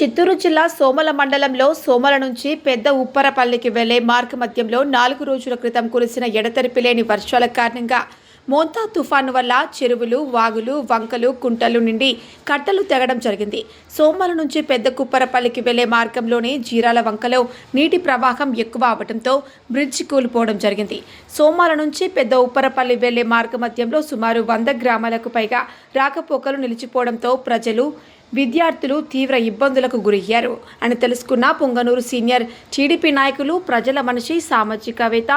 చిత్తూరు జిల్లా సోమల మండలంలో సోమల నుంచి పెద్ద ఉప్పరపల్లికి వెళ్ళే మార్గ మధ్యంలో నాలుగు రోజుల క్రితం కురిసిన ఎడతెరిపి లేని వర్షాల కారణంగా మోంతా తుఫాను వల్ల చెరువులు వాగులు వంకలు కుంటలు నిండి కట్టలు తెగడం జరిగింది. సోమల నుంచి పెద్ద కుప్పరపల్లికి వెళ్ళే మార్గంలోని జీరాల వంకలో నీటి ప్రవాహం ఎక్కువ అవడంతో బ్రిడ్జ్ కూలిపోవడం జరిగింది. సోమవారం నుంచి పెద్ద ఉప్పరపల్లి వెళ్ళే మార్గ మధ్యంలో సుమారు వంద గ్రామాలకు పైగా రాకపోకలు నిలిచిపోవడంతో ప్రజలు విద్యార్థులు తీవ్ర ఇబ్బందులకు గురయ్యారు. అని తెలుసుకున్న పొంగనూరు సీనియర్ టీడీపీ నాయకులు ప్రజల మనిషి సామాజికవేత్త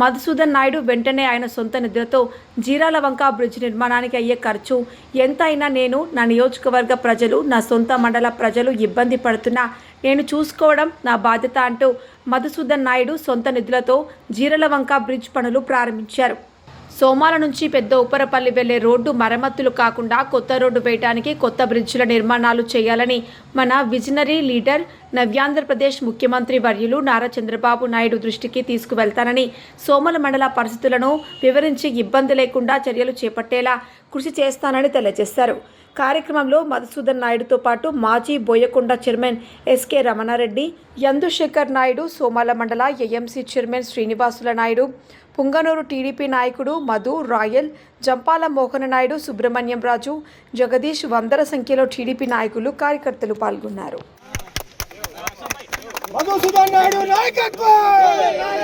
మధుసూదన్ నాయుడు వెంటనే ఆయన సొంత నిధులతో జీరాల వంక బ్రిడ్జ్ నిర్మాణానికి అయ్యే ఖర్చు. ఎంత అయినా నేను నా నియోజకవర్గ ప్రజలు నా సొంత మండల ప్రజలు ఇబ్బంది పడుతున్నా. నేను చూసుకోవడం నా బాధ్యత అంటూ మధుసూదన్ నాయుడు సొంత నిధులతో జీరాల వంక బ్రిడ్జ్ పనులు ప్రారంభించారు. సోమాల నుంచి పెద్ద ఉప్పరపల్లి వెళ్ళే రోడ్డు మరమ్మతులు కాకుండా కొత్త రోడ్డు వేయడానికి కొత్త బ్రిడ్జిల నిర్మాణాలు చేయాలని మన విజనరీ లీడర్ నవ్యాంధ్రప్రదేశ్ ముఖ్యమంత్రి వర్యులు నారా చంద్రబాబు నాయుడు దృష్టికి తీసుకువెళ్తానని సోమల మండల పరిస్థితులను వివరించి ఇబ్బంది లేకుండా చర్యలు చేపట్టేలా కృషి చేస్తానని తెలియజేశారు. కార్యక్రమంలో మధుసూదన్ నాయుడుతో పాటు మాజీ బోయకొండ చైర్మన్ ఎస్కే రమణారెడ్డి యందుశేఖర్ నాయుడు సోమాల మండల AMC chairman Srinivasula Naidu Punganur TDP నాయకుడు మధు రాయల్ జంపాల మోహన నాయుడు సుబ్రహ్మణ్యం రాజు జగదీష్ వందల సంఖ్యలో టీడీపీ నాయకులు కార్యకర్తలు పాల్గొన్నారు. మధుసూదన్ నాయుడు నాయకత్వం!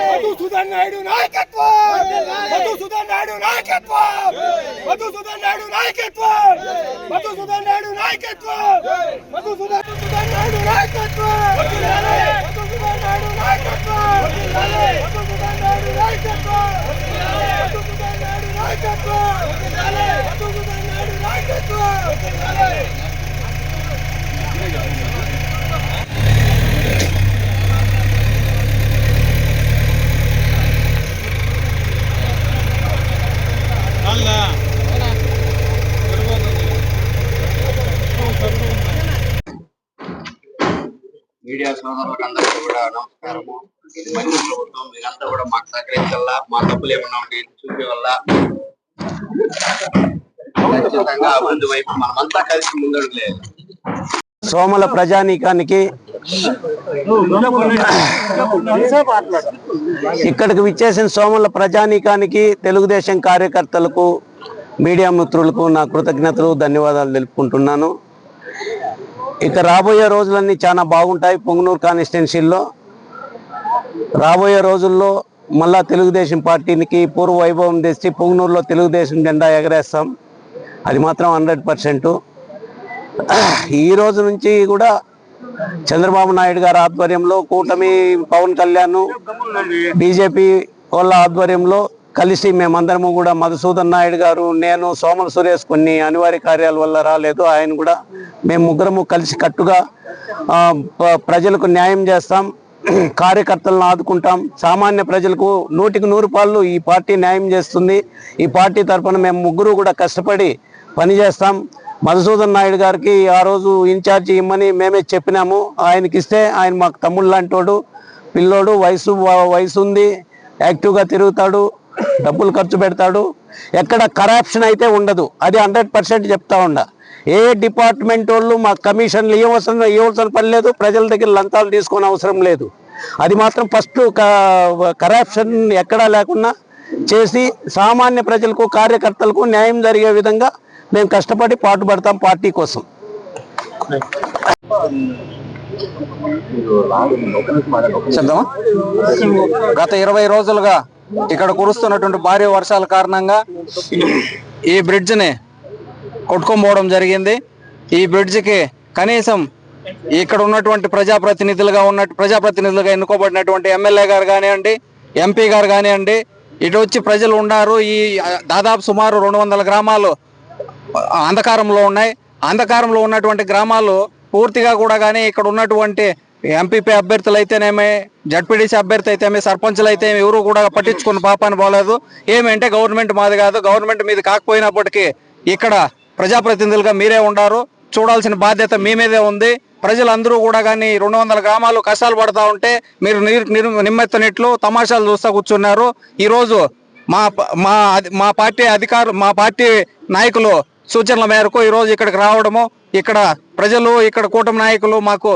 మధుసూదన్ నాయుడు నాయకత్వం! మధుసూదన్ నాయుడు నాయకత్వం! మధుసూదన్ నాయుడు నాయకత్వం! మధుసూదన్ నాయుడు నాయకత్వం! మధుసూదన్ సుదన్ నాయుడు నాయకత్వం! మధుసూదన్ నాయుడు నాయకత్వం! మధుసూదన్ నాయుడు నాయకత్వం! మీడియా సోదరులకు అందరికీ కూడా నమస్కారము. ఇది మంచి ప్రభుత్వం మీరంతా కూడా మాకు సహకరించాలా? మా తప్పులు ఏమన్నా ఉంటే చూపే వల్ల ఖచ్చితంగా అభివృద్ధి వైపు మనమంతా కలిసి ముందడుగులేదు సోమల ప్రజానీకానికి ఇక్కడికి విచ్చేసిన సోమల ప్రజానీకానికి తెలుగుదేశం కార్యకర్తలకు మీడియా మిత్రులకు నా కృతజ్ఞతలు ధన్యవాదాలు తెలుపుకుంటున్నాను. ఇక రాబోయే రోజులన్నీ చాలా బాగుంటాయి. పొంగనూరు కాన్స్టిట్యున్సీల్లో రాబోయే రోజుల్లో మళ్ళా తెలుగుదేశం పార్టీనికి పూర్వ వైభవం తెచ్చి పొంగనూరులో తెలుగుదేశం జెండా ఎగరేస్తాం. అది మాత్రం హండ్రెడ్ పర్సెంట్. ఈ రోజు నుంచి కూడా చంద్రబాబు నాయుడు గారి ఆధ్వర్యంలో కూటమి పవన్ కళ్యాణ్ బీజేపీ వాళ్ళ ఆధ్వర్యంలో కలిసి మేమందరము కూడా మధుసూదన్ నాయుడు గారు నేను సోమల సురేష్ కొన్ని అనివార్య కార్యాల వల్ల రాలేదు. ఆయన కూడా మేము ముగ్గురము కలిసి కట్టుగా ప్రజలకు న్యాయం చేస్తాం కార్యకర్తలను ఆదుకుంటాం. సామాన్య ప్రజలకు నూటికి నూరు పాళ్ళు ఈ పార్టీ న్యాయం చేస్తుంది. ఈ పార్టీ తరఫున మేము ముగ్గురు కూడా కష్టపడి పనిచేస్తాం. మధుసూదన్ నాయుడు గారికి ఆ రోజు ఇన్ఛార్జి ఇమ్మని మేమే చెప్పినాము. ఆయనకి ఇస్తే ఆయన మాకు తమ్ముళ్ళు లాంటోడు పిల్లోడు వయసు వయసు ఉంది యాక్టివ్గా తిరుగుతాడు. డబ్బులు ఖర్చు పెడతాడు. ఎక్కడ కరప్షన్ అయితే ఉండదు. అది హండ్రెడ్ పర్సెంట్ చెప్తా ఉండ ఏ డిపార్ట్మెంట్ వాళ్ళు మా కమిషన్లు ఇవ్వవలసిన ఇవ్వాల్సిన పని లేదు ప్రజల దగ్గర లంచాలు తీసుకొని అవసరం లేదు. అది మాత్రం ఫస్ట్ కరప్షన్ ఎక్కడా లేకుండా చేసి సామాన్య ప్రజలకు కార్యకర్తలకు న్యాయం జరిగే విధంగా మేము కష్టపడి పాటుపడతాం పార్టీ కోసం. చెప్దామా? గత ఇరవై రోజులుగా ఇక్కడ కురుస్తున్నటువంటి భారీ వర్షాల కారణంగా ఈ బ్రిడ్జ్ని కొట్టుకోపోవడం జరిగింది. ఈ బ్రిడ్జ్కి కనీసం ఇక్కడ ఉన్నటువంటి ప్రజాప్రతినిధులుగా ఉన్న ప్రజాప్రతినిధులుగా ఎన్నుకోబడినటువంటి ఎమ్మెల్యే గారు కానివ్వండి ఎంపీ గారు కానివ్వండి ఇటు వచ్చి ప్రజలు ఉన్నారు. ఈ దాదాపు సుమారు రెండు వందల గ్రామాలు అంధకారంలో ఉన్నాయి. అంధకారంలో ఉన్నటువంటి గ్రామాలు పూర్తిగా కూడా కానీ ఇక్కడ ఉన్నటువంటి ఎంపీపీ అభ్యర్థులు అయితేనేమి జడ్పీడీసీ అభ్యర్థి అయితేమి సర్పంచులు అయితే ఎవరు కూడా పట్టించుకున్న పాపాన్ని పోలేదు. ఏమంటే గవర్నమెంట్ మాది కాదు. గవర్నమెంట్ మీది కాకపోయినప్పటికీ ఇక్కడ ప్రజాప్రతినిధులుగా మీరే ఉండారు. చూడాల్సిన బాధ్యత మీ మీదే ఉంది. ప్రజలందరూ కూడా కానీ రెండు వందల గ్రామాలు కష్టాలు పడతా ఉంటే మీరు నిమ్మెత్తనిట్లు తమాషాలు చూస్తూ కూర్చున్నారు. ఈరోజు మా మా మా పార్టీ అధికారు మా పార్టీ నాయకులు సూచనల మేరకు ఈరోజు ఇక్కడికి రావడము. ఇక్కడ ప్రజలు ఇక్కడ కూటమి నాయకులు మాకు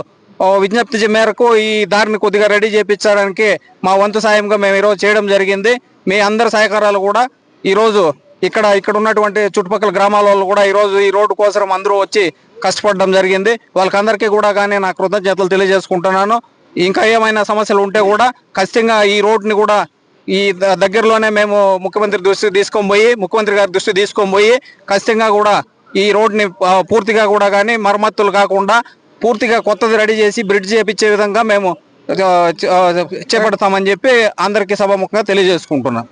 విజ్ఞప్తి మేరకు ఈ దారిని కొద్దిగా రెడీ చేపించడానికి మా వంతు సాయంగా మేము ఈరోజు చేయడం జరిగింది. మీ అందరి సహకారాలు కూడా ఈరోజు ఇక్కడ ఇక్కడ ఉన్నటువంటి చుట్టుపక్కల గ్రామాల వాళ్ళు కూడా ఈరోజు ఈ రోడ్డు కోసం అందరూ వచ్చి కష్టపడడం జరిగింది. వాళ్ళకందరికీ కూడా కానీ నా కృతజ్ఞతలు తెలియజేసుకుంటున్నాను. ఇంకా ఏమైనా సమస్యలు ఉంటే కూడా ఖచ్చితంగా ఈ రోడ్ని కూడా ఈ ద- దగ్గరలోనే మేము ముఖ్యమంత్రి దృష్టికి తీసుకొని పోయి ముఖ్యమంత్రి గారి దృష్టికి తీసుకొని పోయి ఖచ్చితంగా కూడా ఈ రోడ్ని పూర్తిగా కూడా కానీ మరమ్మతులు కాకుండా పూర్తిగా కొత్తది రెడీ చేసి బ్రిడ్జ్ చేపించే విధంగా మేము చేపడతామని చెప్పి అందరికీ సభాముఖంగా తెలియజేసుకుంటున్నాం.